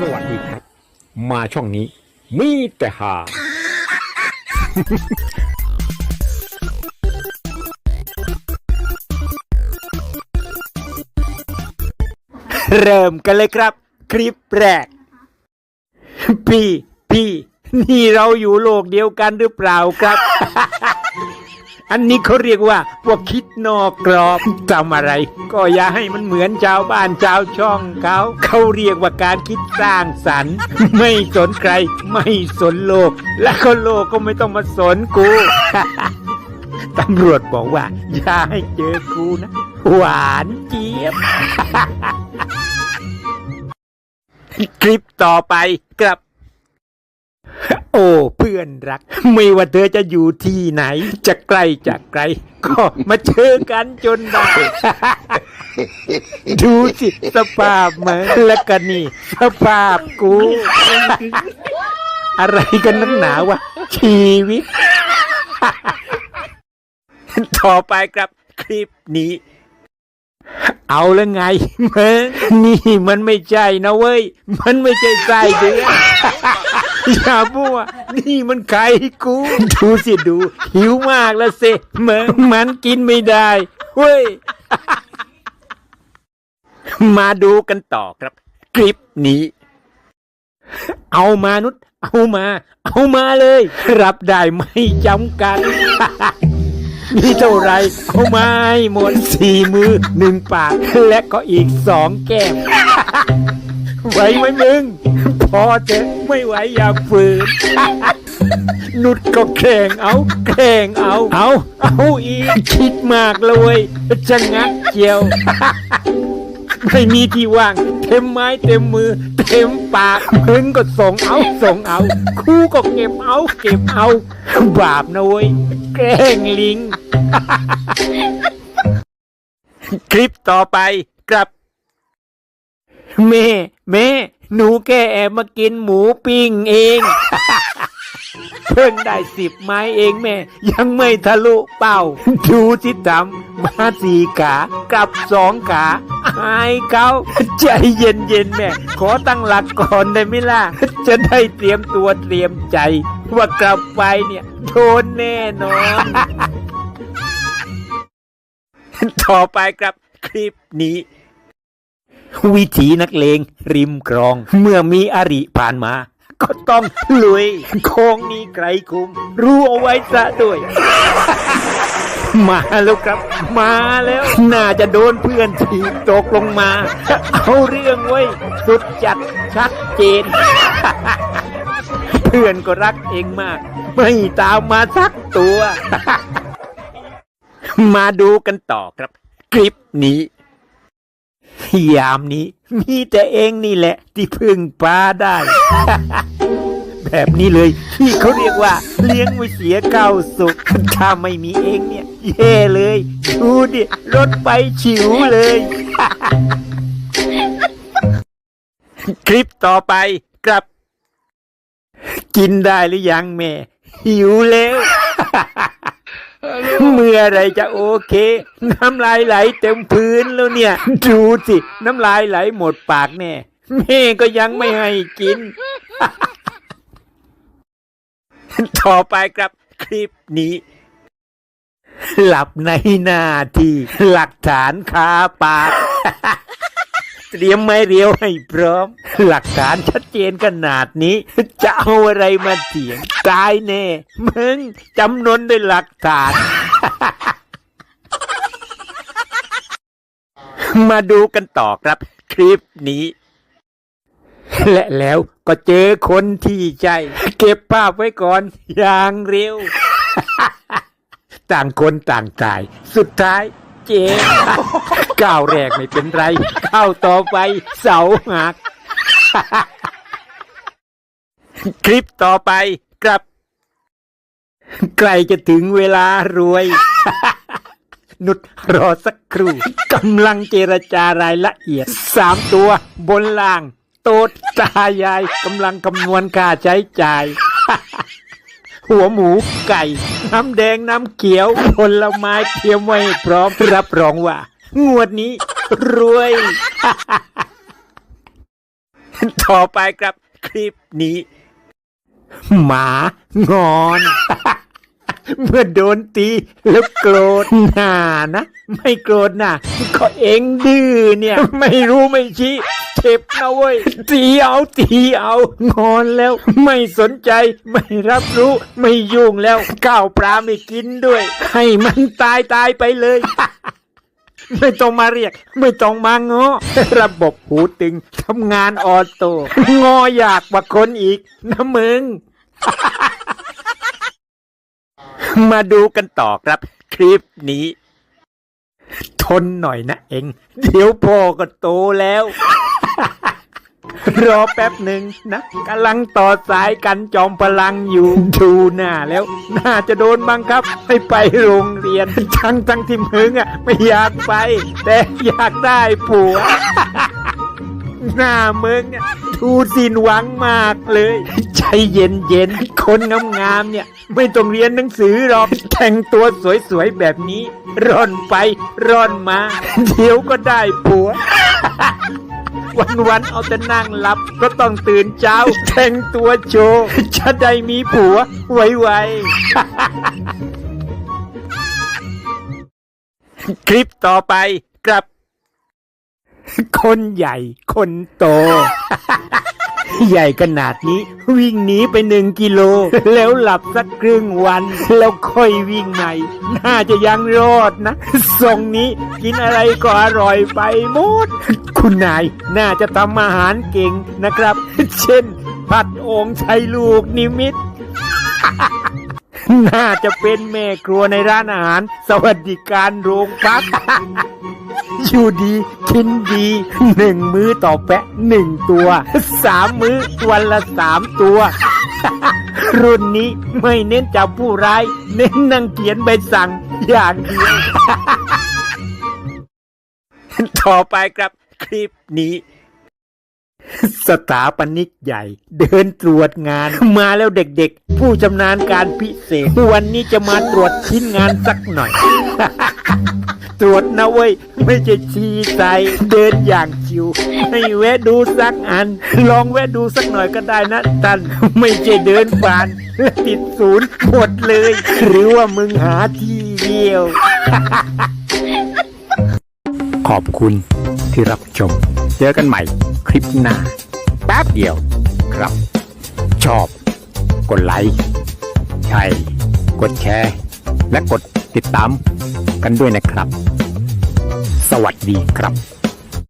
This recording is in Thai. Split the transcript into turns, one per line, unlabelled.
สวัสดีครับ มาช่องนี้มีแต่หา
เริ่มกันเลยครับ คลิปแรก พี่ พี่ นี่เราอยู่โลกเดียวกันหรือเปล่าครับ อันนี้เขาเรียกว่าพวกคิดนอกกรอบทำอะไร ก็อย่าให้มันเหมือนชาวบ้านชาวช่องเขาเขาเรียกว่าการคิดสร้างสรรค์ ไม่สนใคร ไม่สนโลก และก็โลกก็ไม่ต้องมาสนกูตำรวจบอกว่า อย่าให้เจอกูนะ หวานเจี๊ยบคลิปต่อไปครับ โอ้เพื่อนรัก ไม่ว่าเธอจะอยู่ที่ไหน จะใกล้จากไกล ก็มาเจอกันจนได้ ดูสิสภาพมือนและกันนี่สภาพกู อะไรกันนักหนาวะ ชีวิต ต่อไปครับคลิปนี้ เอาแล้วไงมึงนี่มันไม่ใช่นะเว้ย มันไม่ใช่ไส้เดือน อย่าบัวนี่มันไข่กู ดูสิดู หิวมากแล้วสิมึงมันกินไม่ได้เว้ย มาดูกันต่อครับ คลิปนี้ เอามานุษเอามา เอามาเลย รับได้ไม่จำกัดมีเท่าไร เอามาให้หมดสี่มือหนึ่งปาก และก็อีกสองแก้มไหวไหมมึง อเถอะไม่ไหวอย่าฝืนนุดก็แข่งเอาแข่งเอา เอาเอาอีกคิดมากเลยเว้ยจะงักเจียว ไม่มีที่ว่าง เต็มไม้เต็มมือ เต็มปากมึงก็ส่งเอาส่งเอาครูก็เก็บเอา เก็บเอา บาปนะเว้ยแกล้งลิง คลิปต่อไปครับ แม่แม่ หนูแค่แอบมากินหมูปิ้งเอง เพิ่งได้สิบไม้เองแม่ ยังไม่ทะลุเป้า ดูที่ทำมาสี่ขากับสองขาอายเขาใจเย็นเย็นๆแม่ ขอตั้งหลักก่อนได้ไหมล่ะ จะได้เตรียมตัวเตรียมใจ ว่ากลับไปเนี่ยโดนแน่นอน ต่อไปครับคลิปนี้ วิถีนักเลง ริมคลอง เมื่อมีอริผ่านมา ก็ต้องลุยโค้งนี้ไกลคุม รู้เอาไว้ซะด้วย มาแล้วครับ มาแล้ว น่าจะโดนเพื่อนถีบตกลงมา เอาเรื่องไว้ สุดจัดชัดเจน เพื่อนก็รักเองมาก ไม่ตามมาสักตัว มาดูกันต่อครับ คลิปนี้ ยามนี้ มีแต่เองนี่แหละ ที่พึ่งปลาได้ แบบนี้เลย ที่เขาเรียกว่า เลี้ยงไม่เสียเก้าสุขถ้าไม่มีเองเนี่ย เย่เลยดูดิรถไปฉิวเลย คลิปต่อไปกลับ กินได้หรือยังแม่ หิวแล้ว มื่อไรจะโอเค น้ำลายไหลเต็มพื้นแล้วเนี่ย ดูสิ น้ำลายไหลหมดปากแน่แม่ก็ยังไม่ให้กิน ต่อไปครับคลิปนี้ หลับในหน้าที่หลักฐานคาปาก เตรียมไม้เรียวให้พร้อม หลักฐานชัดเจนขนาดนี้ จะเอาอะไรมาเถียง ตายแน่ มึงจำนวนด้วยหลักฐาน มาดูกันต่อครับ คลิปนี้ และแล้วก็เจอคนที่ใจ เก็บภาพไว้ก่อน อย่างเร็ว ต่างคนต่างตาย สุดท้ายเจ๊ ก้าวแรกไม่เป็นไรก้าวต่อไปเสาหัก คลิปต่อไปกลับใกล้จะถึงเวลารวย นุดรอสักครู่กำลังเจรจารายละเอียดสามตัวบนล่าง โตดตายายกำลังคำนวณค่าใช้จ่าย หัวหมูไก่ น้ำแดงน้ำเขียวผลไม้เตรียมไว้พร้อมรับรองว่า งวดนี้ รวย ต่อไปครับคลิปนี้ หมางอน เมื่อโดนตีแล้วโกรธหน้านะ ไม่โกรธนะก็เองดื้อเนี่ย ไม่รู้ไม่ชี้เจ็บนะเว้ย ตีเอาตีเอา งอนแล้ว ไม่สนใจ ไม่รับรู้ ไม่ยุ่งแล้ว ก้าวปลาไม่กินด้วย ให้มันตายตายไปเลย ไม่ต้องมาเรียก ไม่ต้องมางอ ระบบหูตึงทำงานออโต้งออยากกว่าคนอีกนะมึง มาดูกันต่อครับ คลิปนี้ ทนหน่อยนะเอง เดี๋ยวพ่อก็โตแล้ว รอแป๊บหนึ่งนะกำลังต่อสายกันจอมพลังอยู่ดูหน้าแล้ว น่าจะโดนบังคับให้ไปโรงเรียนทั้งทั้งที่มึงอะไม่อยากไป แต่อยากได้ผัวหน้ามึงอะดูสินหวังมากเลย ใจเย็นเย็นคนงามๆเนี่ย ไม่ต้องเรียนหนังสือหรอกแต่งตัวสวยๆแบบนี้ ร่อนไปร่อนมา เดี๋ยวก็ได้ผัว วันๆเอาแต่นั่งหลับ ก็ต้องตื่นเช้าแต่งตัวโชว์จะได้มีผัวไวๆคลิปต่อไปกลับ คนใหญ่คนโต ใหญ่ขนาดนี้ วิ่งหนีไปหนึ่งกิโล แล้วหลับสักครึ่งวัน แล้วค่อยวิ่งใหม่ น่าจะยังรอดนะทรงนี้กินอะไรก็อร่อยไปหมด คุณนายน่าจะทำอาหารเก่งนะครับ เช่น ผัดองค์ชัยลูกนิมิตน่าจะเป็นแม่ครัวในร้านอาหาร สวัสดิการโรงพัก อยู่ดีกินดีหนึ่งมื้อต่อแปะหนึ่งตัวสามมื้อวันละสามตัว รุ่นนี้ไม่เน้นจับผู้ร้าย เน้นนั่งเขียนใบสั่งอย่างเดียวต่อไปครับคลิปนี้สถาปนิกใหญ่ เดินตรวจงานมาแล้วเด็กๆ ผู้ชำนาญการพิเศษ วันนี้จะมาตรวจชิ้นงานสักหน่อย ตรวจนะเว้ย ไม่ใช่ชีใส่เดินอย่างชิว ให้แวะดูสักอัน ลองแวะดูสักหน่อยก็ได้นะตัน ไม่ใช่เดินผ่านแล้วติดศูนย์หมดเลย หรือว่ามึงหาที่เดียว
ขอบคุณที่รับชม เจอกันใหม่คลิปหน้าแป๊บเดียวครับ ชอบ กดไลค์ใช่ กดแชร์ และกดติดตามกันด้วยนะครับ วัสดีครับ